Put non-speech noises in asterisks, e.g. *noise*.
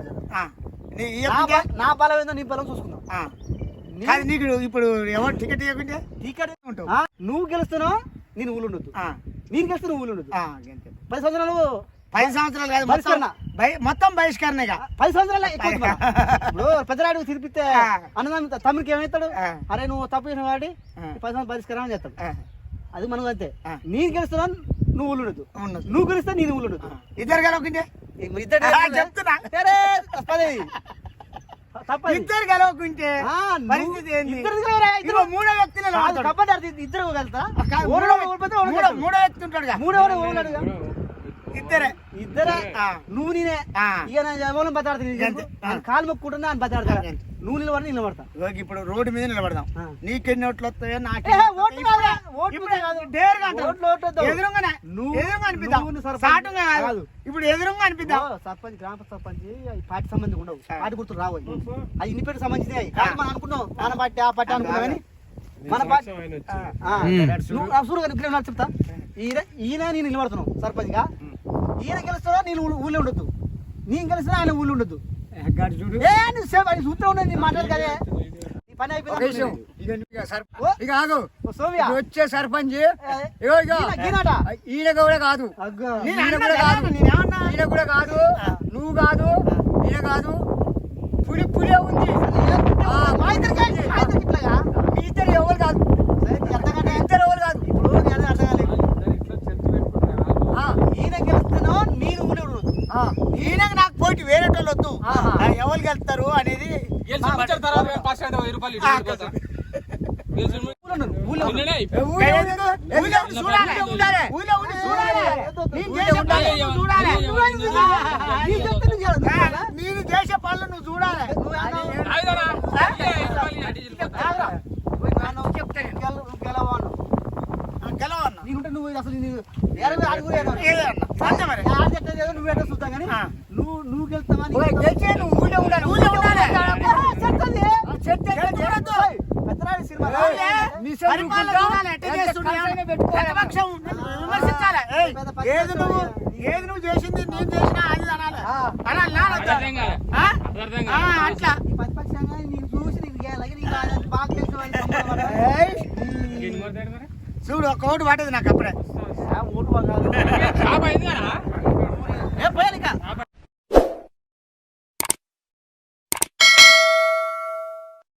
నీ బలం ఏందో నీ బలం చూసుకుందాం. నీకు ఇప్పుడు ఎవరు టికెట్ ఇవ్వకుంటే? టికెట్ ఉంటావు. నువ్వు గెలుస్తున్నావు నేను ఊళ్ళు ఉండొద్దు నేను గెలిస్తే నువ్వు ఊళ్ళు ఉండొద్దు. పది సంవత్సరాలు పది సంవత్సరాలు కాదు మొత్తం బహిష్కరణ. మొత్తం బహిష్కరణగా. పది సంవత్సరాలు. *laughs* ఇప్పుడు పెద్దరాడు తిరిపితే. అన్నదాన్ని తమ్ముడికి ఏమవుతాడు. అరే నువ్వు తప్పు చేసిన వాడి పది సంవత్సరాలు పరిష్కారం చేస్తాడు. ఆ, అది మనం అంతే. నేను గెలుస్తున్నాను నువ్వు ఉండదు. నువ్వు గెలిస్తే నేను ఊళ్ళు ఉండొద్దు ఇద్దరు ఆ, చెప్తున్నా. ఇద్దరు కలవకుంటే పరిస్థితి ఏంది? మూడో. కబడ్డీ ఆడితే ఇద్దరు మూడో వ్యక్తి- ఓడి మూడో వ్యక్తి ఇద్దరే. ఇద్దరే. నువ్వు నేనే. ఇక బతాడుతుంది. కాలు మొక్కుంటున్నా అని బతాడతా అంతే. నువ్వు నిలబడి నిలబడతా. ఇప్పుడు రోడ్డు మీద నిలబడదాం. నీకెన్ని ఓట్లు వస్తాయో నాకు ఓట్లు ఇప్పుడు ఎదురుగా అనిపిద్దాం. నువ్వు సర్పంచ్. గ్రామ సర్పంచ్ పార్టీ సంబంధం ఉండవు. పార్టీ గుర్తులు రావు. అది ఇన్ని పేరు సంబంధించినవి మనం అనుకున్నాం మన పార్టీ ఆ పార్టీ అనుకున్నాం కానీ మన పార్టీ నువ్వు ఉన్నారు చెప్తా. ఈయన ఈయన నేను నిలబడుతున్నావు సర్పంచ్గా ఈయన గెలుస్తాడో నేను ఊళ్ళో ఉండొద్దు. నేను గెలిచినా ఆయన ఊళ్ళో ఉండొద్దు. గాడి చూడు. ఏ నువ్వు అది సూత్రం ఉండదు నీ మాట్లాడు కదే పని. అయిపోయింది వచ్చే సర్పంచ్. ఈయన- కూడా కాదు. ఈయన కూడా కదా? ఈయన కూడా కాదు. నువ్వు కాదు. ఈయన కాదు. పులి పులే ఉంది. ఆ, మా ఇద్దరు ఎవరు కాదు? ఇద్దరు ఎవరు కాదు? ఇప్పుడు నీ అర్థం అర్థం కాలేదు. ఆ, ఈయన గెలుస్తున్నావు నేను ఆ, ఈయనకు నాకు పోటీ వేరే వాళ్ళు వద్దు ఎవరు గెలుస్తారు అనేది వెయ్యి రూపాయలు. నేను చేసే. పనులు నువ్వు చూడాలి. ఊళ్ళో ఉండాలి. నీ చెప్తే నువ్వు చేయాలి. నువ్వు చేయాలా? నేను చేసే పనులు నువ్వు చూడాలి నువ్వు అన్నావు. ఆగుదారా? వెయ్యి రూపాయలు ఇటు ఇటు పోతా. ఆగురా. పోయి నాన్న చెప్తాను. గెల- నువ్వు గెలవు అన్నావు. ఆ, గెలవన్నా నీకుంటే నువ్వు అసలు అడుగు నువ్వు చూద్దాం కానీ. నువ్వు నువ్వు గెలుస్తావా ఓ, గెలిచే నువ్వు ఊళ్ళో ఉండాలి విమర్శించాలి ఏయ్, పెద్ద పక్షం ఏది నువ్వు చూడాలి. ఏది నువ్వు చేసింది నేను చేసినా అది అనాలి ఆ. అనాలి నా అది అర్థం కాలే. ఆ? అది అర్థం ఆ, కాలే. అట్లా ఈ ప్రతిపక్షంగా నీకు చూసి నీకు చేయాలి నీకు బాగా- బాగా తెలిసిన వాడిని పంపడం ఏయ్, ఇంకేంటి మరి దగ్గర మరి? చూడు ఒక ఓటు పట్టదు నాకు అప్పుడే ఆ ఓటు బాగా